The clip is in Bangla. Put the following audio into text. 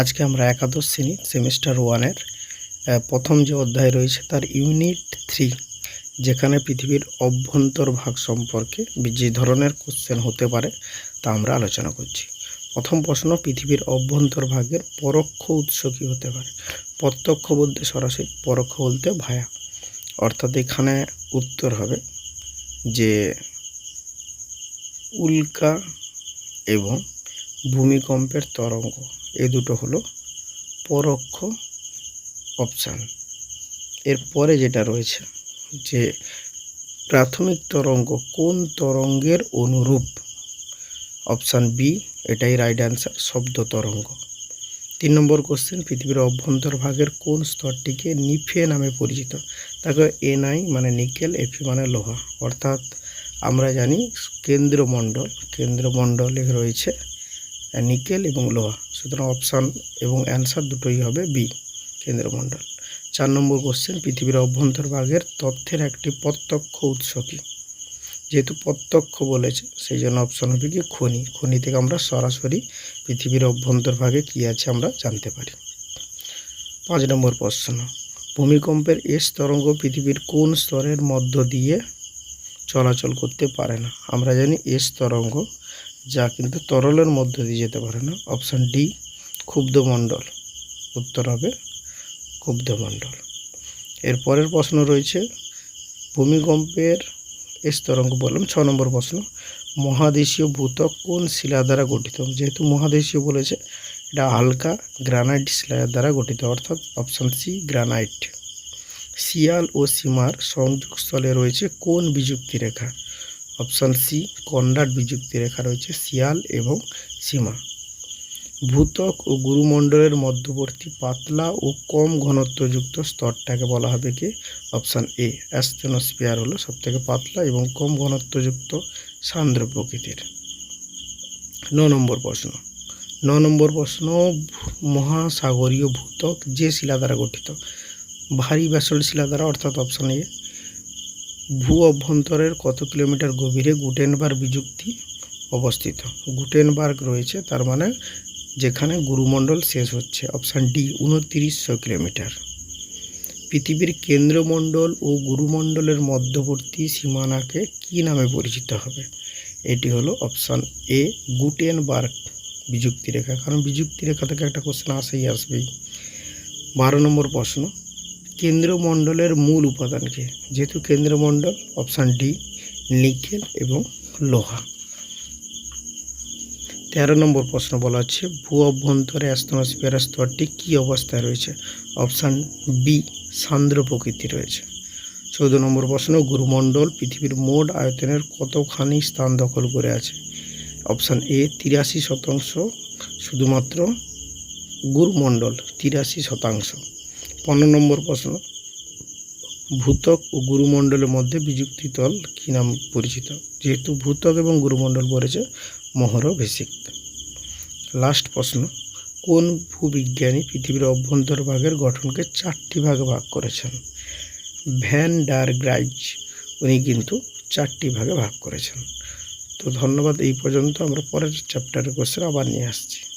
আজকে আমরা একাদশ শ্রেণি, সেমিস্টার ওয়ানের প্রথম যে অধ্যায় রয়েছে তার ইউনিট থ্রি, যেখানে পৃথিবীর অভ্যন্তর ভাগ সম্পর্কে যে ধরনের কোশ্চেন হতে পারে তা আমরা আলোচনা করছি। প্রথম প্রশ্ন, পৃথিবীর অভ্যন্তর ভাগের পরোক্ষ উৎস কী হতে পারে? প্রত্যক্ষ বলতে সরাসরি পরোক্ষ বলতে ভায়া। অর্থাৎ এখানে উত্তর হবে যে উল্কা এবং ভূমিকম্পের তরঙ্গ। এই দুটো হলো পরোক্ষ অপশান এরপরে যেটা রয়েছে যে প্রাথমিক তরঙ্গ কোন তরঙ্গের অনুরূপ? অপশান বি এটাই রাইট অ্যান্সার শব্দ তরঙ্গ। তিন নম্বর কোশ্চেন পৃথিবীর অভ্যন্তর ভাগের কোন স্তরটিকে নিফে নামে পরিচিত? তাকে এনআই মানে নিকেল এফি মানে লোহা। অর্থাৎ আমরা জানি কেন্দ্রমণ্ডল, কেন্দ্রমণ্ডলে রয়েছে নিকেল এবং লোহা। সুতরাং অপশান এবং অ্যান্সার দুটোই হবে বি, কেন্দ্রমণ্ডল। চার নম্বর কোশ্চেন, পৃথিবীর অভ্যন্তর ভাগের তথ্যের একটি প্রত্যক্ষ উৎস কী? যেহেতু প্রত্যক্ষ বলেছে, সেই জন্য অপশন হবে কি খনি। খনি থেকে আমরা সরাসরি পৃথিবীর অভ্যন্তর ভাগে কী আছে আমরা জানতে পারি। পাঁচ নম্বর প্রশ্ন, ভূমিকম্পের এস তরঙ্গ পৃথিবীর কোন স্তরের মধ্য দিয়ে চলাচল করতে পারে না? আমরা জানি এস তরঙ্গ যা কিন্তু তরলের মধ্য দিয়ে যেতে পারে না। অপশান ডি ক্ষুব্ধমণ্ডল। উত্তর হবে ক্ষুব্ধমণ্ডল। এর পরের প্রশ্ন রয়েছে, ভূমিকম্পের এস তরঙ্গ বললাম, ছ নম্বর প্রশ্ন, মহাদেশীয় ভূতক কোন শিলা দ্বারা গঠিত? যেহেতু মহাদেশীয় বলেছে, এটা হালকা গ্রানাইট শিলার দ্বারা গঠিত, অর্থাৎ অপশান সি গ্রানাইট। শিয়াল ও সীমার সংযোগস্থলে রয়েছে কোন বিযুক্তি রেখা? অপশান সি কন্ডাট বিযুক্তি রেখা রয়েছে শিয়াল এবং সীমা। ভূতক ও গুরুমণ্ডলের মধ্যবর্তী পাতলা ও কম ঘনত্বযুক্ত স্তরটাকে বলা হবে কি? অপশান এ অ্যাস্থেনোস্পিয়ার হলো সবথেকে পাতলা এবং কম ঘনত্বযুক্ত সান্দ্র প্রকৃতির। ন নম্বর প্রশ্ন। ন নম্বর প্রশ্ন, মহাসাগরীয় ভূতক যে শিলা দ্বারা গঠিত। ভারী ব্যাসল্ট শিলা দ্বারা, অর্থাৎ অপশান এ ভূ অভ্যন্তরের কত কিলোমিটার গভীরে গুটেনবার্গ বিযুক্তি অবস্থিত? গুটেনবার্গ রয়েছে, তার মানে যেখানে গুরুমণ্ডল শেষ হচ্ছে, অপশান ডি উনতিরিশশো কিলোমিটার। পৃথিবীর কেন্দ্রমণ্ডল ও গুরুমণ্ডলের মধ্যবর্তী সীমানাকে কি নামে পরিচিত হবে? এটি হলো অপশান এ, গুটেনবার্গ বিযুক্তি রেখা কারণ বিযুক্তি রেখা থেকে একটা কোশ্চেন আসেই আসবেই। বারো নম্বর প্রশ্ন কেন্দ্রমণ্ডলের মূল উপাদানকে, যেহেতু কেন্দ্রমণ্ডল অপশান ডি নিকেল এবং লোহা। তেরো নম্বর প্রশ্ন বলা হচ্ছে, ভূ অভ্যন্তরে অ্যাস্তনোস্ফিয়ার স্তরটি কী অবস্থায় রয়েছে? অপশান বি সান্দ্র প্রকৃতি রয়েছে। চৌদ্দ নম্বর প্রশ্ন, গুরুমণ্ডল পৃথিবীর মোট আয়তনের কতখানি স্থান দখল করে আছে? অপশান এ তিরাশি শতাংশ, শুধুমাত্র গুরুমণ্ডল, তিরাশি শতাংশ। পনেরো নম্বর প্রশ্ন। ভূতক ও গুরুমণ্ডলের মধ্যে বিযুক্তি তল কী নাম পরিচিত? যেহেতু ভূতক এবং গুরুমণ্ডল পড়েছে মহরভেসিক লাস্ট প্রশ্ন, কোন ভূবিজ্ঞানী পৃথিবীর অভ্যন্তর ভাগের গঠনকে চারটি ভাগে ভাগ করেছেন? ভ্যান ডার গ্রাইজ, উনি কিন্তু চারটি ভাগে ভাগ করেছেন। তো ধন্যবাদ, এই পর্যন্ত আমরা পরের চ্যাপ্টারের কোশ্চেন আবার নিয়ে আসছি।